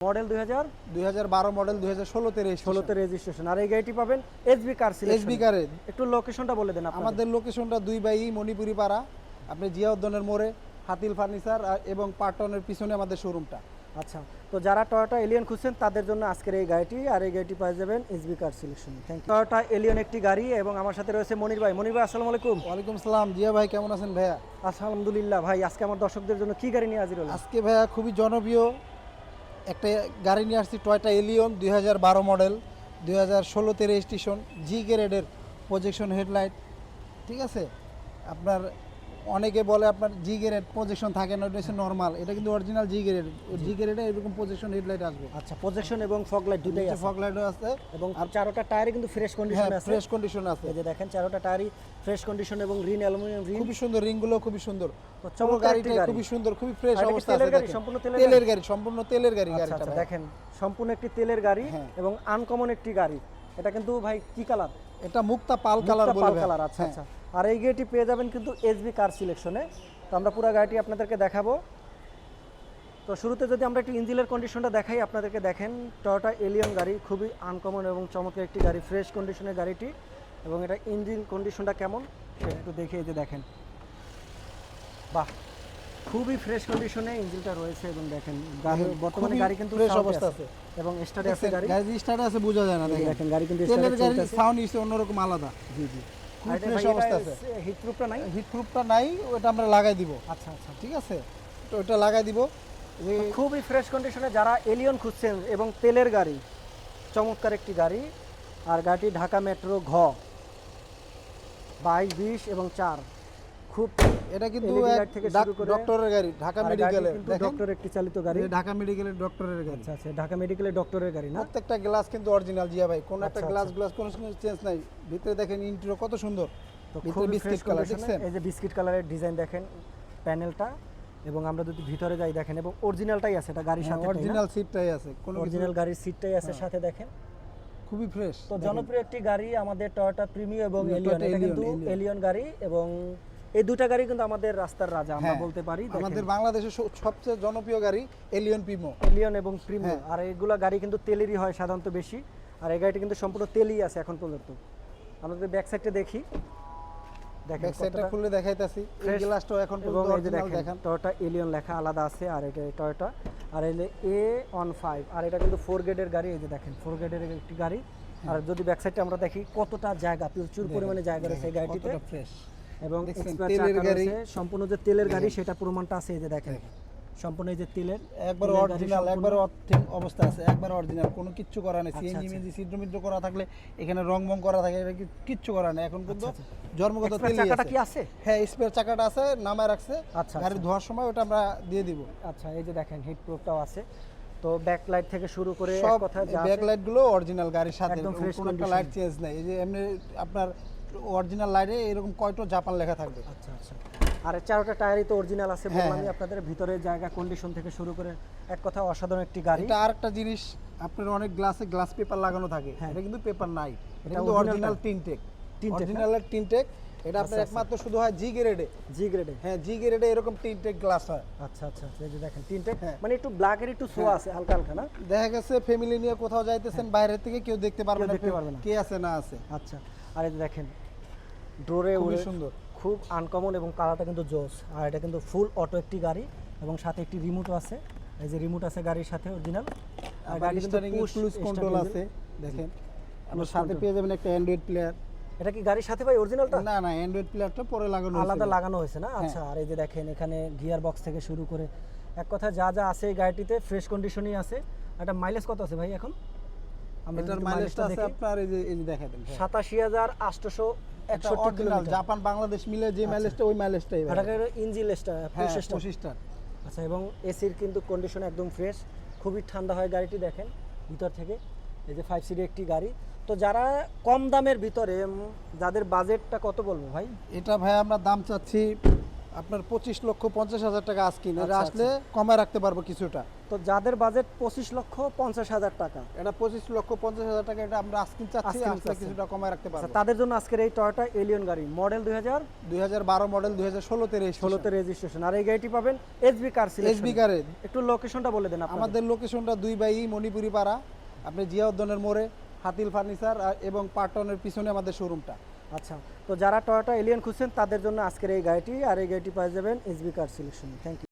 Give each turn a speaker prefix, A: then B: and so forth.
A: Model দুই হাজার?
B: দুই হাজার বারো মডেল দুই হাজার ষোলোতে
A: ষোলোতে রেজিস্ট্রেশন আর এই গাড়িটি পাবেন এসবি কার
B: এসবি কারে
A: একটু লোকেশনটা বলে দেন আমাদের
B: লোকেশনটা দুই বাই মণিপুরি পাড়া আপনি জিয়াউদ্দনের মোড়ে হাতিল ফার্নিচার এবং পার্টনের পিছনে আমাদের শোরুমটা
A: আচ্ছা তো যারা টয়োটা এলিয়ন খুঁজছেন তাদের জন্য আজকের এই গাড়িটি আর এই গাড়িটি পেয়ে যাবেন SB car selection thank you Toyota Allion একটি গাড়ি এবং আমার সাথে রয়েছে মনির ভাই। মনির ভাই আসসালামু আলাইকুম।
B: ওয়ালাইকুম সালাম। জিয়া ভাই কেমন আছেন ভাইয়া?
A: আলহামদুলিল্লাহ ভাই আজকে আমার দর্শকদের জন্য কি গাড়ি নিয়ে হাজির হলো
B: আজকে ভাইয়া খুবই জনপ্রিয় একটা গাড়ি নিয়ে আসছি টয়টা এলিয়ন দুই হাজার বারো মডেল দুই হাজার ষোলোতে রেজিস্ট্রেশন জি গ্রেডের প্রজেকশন হেডলাইট ঠিক আছে? আপনার অনেকে বলে আপনার জি গ্রেড প্রজেকশন থাকে না ওটা হচ্ছে নর্মাল এটা কিন্তু অরিজিনাল জি গ্রেড জি। গ্রেডে এরকম প্রজেকশন হেডলাইট আসবে।
A: আচ্ছা প্রজেকশন এবং ফগ লাইট দুটোই আছে।
B: ফগ লাইটও আছে।
A: এবং আর চারোটা টায়ারই কিন্তু ফ্রেশ
B: হ্যাঁ
A: কন্ডিশনে আছে।
B: ফ্রেশ কন্ডিশন আছে।
A: এই যে দেখেন চারোটা টায়ারই ফ্রেশ কন্ডিশন এবং রিন অ্যালুমিনিয়াম রিন
B: খুবই সুন্দর রিংগুলো খুবই সুন্দর। পুরো গাড়িটা
A: গাড়ি।
B: খুবই সুন্দর খুবই ফ্রেশ অবস্থা আছে
A: গাড়ি? সম্পূর্ণ তেলের
B: গাড়ি? সম্পূর্ণ তেলের গাড়ি গাড়িটা
A: আচ্ছা দেখেন সম্পূর্ণ একটি তেলের গাড়ি
B: হ্যাঁ।
A: এবং আনকমন একটি গাড়ি। এটা কিন্তু ভাই কি কালার
B: এটা মুক্তা পাল কালার
A: পাল
B: বলবে
A: কালার আচ্ছা
B: হ্যাঁ।
A: আচ্ছা। আর এই গাড়িটি পেয়ে যাবেন কিন্তু এসবি কার সিলেকশনে তো আমরা পুরো গাড়িটি আপনাদেরকে দেখাবো। তো শুরুতে যদি আমরা একটু ইঞ্জিনের কন্ডিশনটা দেখাই আপনাদেরকে দেখেন টয়োটা এলিয়ন গাড়ি খুবই আনকমন এবং চমৎকার একটি গাড়ি ফ্রেশ কন্ডিশনের গাড়িটি। এবং এটা ইঞ্জিন কন্ডিশনটা কেমন সেটা একটু দেখে এই যে দেখেন। বাহ খুবই ফ্রেশ কন্ডিশনে ইঞ্জিনটা রয়েছে এবং দেখেন বর্তমানে গাড়ি কিন্তু sound
B: অবস্থা
A: আছে। এবং স্টার্টে আছে গাড়ি।
B: গাড়ি স্টার্ট আছে বোঝা যায় না দেখেন।
A: গাড়ি কিন্তু স্টার্টে
B: গাড়ি সাউন্ড ইসে অন্যরকম আলাদা।
A: জি জি। ভাই,
B: অবস্থা আছে।
A: হিটপ্রুফটা নাই?
B: হিটপ্রুফটা নাই ওটা আমরা লাগাই দিব।
A: আচ্ছা আচ্ছা।
B: ঠিক আছে? তো ওটা লাগাই দিব।
A: খুবই ফ্রেশ কন্ডিশনে যারা এলিয়ন খুঁজছেন এবং তেলের গাড়ি চমৎকার একটি গাড়ি আর গাড়িটি ঢাকা মেট্রো ঘ বাইশ বিশ এবং চার। খুব
B: এটা কিন্তু ডক্টরের গাড়ি ঢাকা মেডিকেলের
A: কিন্তু ডক্টর একটি চালিত গাড়ি।
B: ঢাকা মেডিকেলের ডক্টরের গাড়ি।
A: আচ্ছা আচ্ছা ঢাকা মেডিকেলের ডক্টরের গাড়ি না?
B: প্রত্যেকটা গ্লাস কিন্তু অরিজিনাল জিয়া ভাই। কোন একটা
A: আচ্ছা,
B: গ্লাস গ্লাস কোনো চেঞ্জ নাই। ভিতরে দেখেন ইন্টেরিয়র কত সুন্দর।
A: তো
B: বিস্কিট কালার দেখছেন?
A: এই যে বিস্কিট কালারের ডিজাইন দেখেন প্যানেলটা এবং আমরা যদি ভিতরে যাই দেখেন এবং অরিজিনালটাই আছে এটা গাড়ির সাথে
B: অরিজিনাল সিটটাই আছে। কোনো
A: অরিজিনাল গাড়ির সিটটাই আছে সাথে দেখেন।
B: খুবই ফ্রেশ
A: তো জনপ্রিয় একটি গাড়ি আমাদের টয়োটা প্রিমিও এবং এলিয়ন এটা কিন্তু এলিয়ন গাড়ি এবং এই দুটা গাড়ি কিন্তু আমাদের রাস্তার রাজা আমরা
B: হ্যাঁ,
A: বলতে পারি
B: আমাদের বাংলাদেশের সবচেয়ে জনপ্রিয় গাড়ি এলিয়ন প্রিমো
A: এলিয়ন এবং প্রিমিও
B: হ্যাঁ।
A: আর এগুলা গাড়ি কিন্তু তেলেরই হয় সাধারণত বেশি আর এই গাড়িটা কিন্তু সম্পূর্ণ তেলই আছে এখন পর্যন্ত। আমরা যদি ব্যাক সাইডটা দেখি দেখেন
B: ব্যাক সাইডটা খুলে দেখাইতাছি এই গ্লাসটাও এখন পর্যন্ত অরিজিনাল
A: দেখেন টয়োটা এলিয়ন লেখা আলাদা আছে আর এটা টয়োটা আর এলে এ অন ফাইভ আর এটা কিন্তু ফোর গেটের গাড়ি এই যে দেখেন ফোর গেটের একটি গাড়ি। আর যদি ব্যাক সাইডটা আমরা দেখি কতটা জায়গা প্রচুর পরিমাণে জায়গা রয়েছে এই গাড়িটিতে।
B: ফ্রেশ
A: এবং
B: তেলের গাড়ি।
A: সম্পূর্ণ যে তেলের গাড়ি সেটা প্রমাণটা আছে এই যে দেখেন। সম্পূর্ণ এই যে তেলের
B: একবার অরিজিনাল একবার অবস্থা আছে। একবার অরিজিনাল কোনো কিচ্ছু করা নেই।
A: আচ্ছা,
B: সিএনজি
A: আচ্ছা।
B: ছিদ্র মিদ্র করা থাকলে এখানে রং মং করা থাকে এটা কিচ্ছু করা নেই। এখন কিন্তু জন্মগত
A: Extra
B: তেলই
A: চাকাটা কি আছে?
B: হ্যাঁ স্পেয়ার চাকাটা আছে নামায় রাখছে।
A: আচ্ছা,
B: গাড়ি
A: আচ্ছা।
B: ধোয়ার সময় ওটা আমরা দিয়ে দিব।
A: আচ্ছা এই যে দেখেন হিট প্রুফটাও আছে। তো ব্যাক লাইট থেকে শুরু করে
B: সব
A: কথা
B: গুলো অরিজিনাল গাড়ির সাথে। কোনো একটা লাইট চেঞ্জ নাই। এই যে এমনি আপনার অরিজিনাল লাইটে এরকম কয়টো জাপান লেখা থাকবে?
A: আচ্ছা আচ্ছা। আর চারোটা টায়ারই তো অরিজিনাল আছে
B: হ্যাঁ,
A: বললামই আপনাদের ভিতরে জায়গা কন্ডিশন থেকে শুরু করে এক কথা অসাধারণ একটি গাড়ি।
B: এটা আরেকটা জিনিস আপনার অনেক গ্লাসে গ্লাস পেপার লাগানো থাকে।
A: হ্যাঁ।
B: এটা কিন্তু পেপার নাই। এটা কিন্তু অরিজিনাল? টিনটেক
A: না?
B: টিনটেক এটা আপনার
A: আচ্ছা,
B: একমাত্র শুধু হয় জি গ্রেডে
A: জি গ্রেডে
B: হ্যাঁ জি গ্রেডে এরকম টিনটেক গ্লাস হয়।
A: আচ্ছা আচ্ছা এই যে দেখেন
B: হ্যাঁ।
A: মানে একটু ব্ল্যাকের একটু শো আছে হালকা হালকা না?
B: দেখা গেছে ফ্যামিলি নিয়ে কোথাও যাইতেছেন বাইরে থেকে কেউ দেখতে পারবে না
A: দেখতে পারবে না।
B: কে আছে না আছে।
A: আচ্ছা আর এই যে দেখেন ডোরে উড়ে
B: সুন্দর।
A: খুব আনকমন এবং কালারটা কিন্তু জোস। আর এটা কিন্তু ফুল অটো একটি গাড়ি এবং সাথে একটি রিমোটও আছে। এই যে রিমোট আছে গাড়ির সাথে অরিজিনাল আর
B: আবার
A: গাড়ি কিন্তু
B: স্টারিং ক্রুজ কন্ট্রোল আছে দেখেন।
A: Cruise
B: সাথে পেয়ে যাবেন একটা অ্যান্ড্রয়েড প্লেয়ার
A: এটা কি গাড়ির সাথে ভাই অরিজিনালটা
B: না না অ্যান্ড্রয়েড প্লেয়ারটা পরে লাগানো
A: আলাদা লাগানো হয়েছে না? আচ্ছা আর এই যে দেখেন এখানে গিয়ার বক্স থেকে শুরু করে। এক কথা যা যা আছে এই গাড়িটিতে ফ্রেশ কন্ডিশনই আছে। একটা মাইলেজ কত আছে ভাই এখন? আমরা
B: এটার মাইলেজটা আছে আপনার এই যে এই দেখা দেন
A: সাতাশি হাজার আটশোশো
B: এটা
A: একষট্টি
B: অরিজিনাল
A: কিলোমিটার।
B: জাপান বাংলাদেশ মিলে যে মাইলেজটা ওই মাইলেজটাই
A: ইঞ্জিলেসটা
B: হ্যাঁ
A: প্রসেসটা?
B: পঁচিশটা
A: আচ্ছা এবং এসির কিন্তু কন্ডিশন একদম ফ্রেশ খুবই ঠান্ডা হয় গাড়িটি দেখেন ভিতর থেকে। এই যে ফাইভ সিটের একটি গাড়ি। তো যারা কম দামের ভিতরে যাদের বাজেটটা কত বলব ভাই?
B: এটা ভাই আমরা দাম চাচ্ছি আপনার পঁচিশ লক্ষ পঞ্চাশ হাজার টাকা আজকিন এটা
A: আচ্ছা,
B: আসলে কমায় রাখতে পারব কিছুটা।
A: তো যাদের বাজেট পঁচিশ লক্ষ পঞ্চাশ হাজার টাকা।
B: এটা পঁচিশ লক্ষ পঞ্চাশ হাজার টাকা এটা আমরা আস্কিন চাচ্ছি
A: চাচ্ছেন।
B: কিছুটা কমায় রাখতে
A: আচ্ছা
B: পারব।
A: তাদের জন্য আজকের এই টয়োটা এলিয়ন গাড়ি মডেল দুই হাজার
B: দুই হাজার বারো মডেল দুই হাজার ষোলোতে
A: ষোলোতে রেজিস্ট্রেশন আর এই গাড়িটি পাবেন এসবি কার
B: এসবি কারে
A: একটু লোকেশনটা বলে দেন
B: আমাদের লোকেশনটা দুই বাই মণিপুরি পাড়া আপনি জিয়াউদ্দনের মোড়ে হাতিল ফার্নিচার এবং পার্টনের পিছনে আমাদের শোরুমটা
A: আচ্ছা তো যারা টয়োটা এলিয়ন খুঁজছেন তাদের জন্য আজকের এই গাড়িটি আর এই গাড়িটি পেয়ে যাবেন SB car selection thank you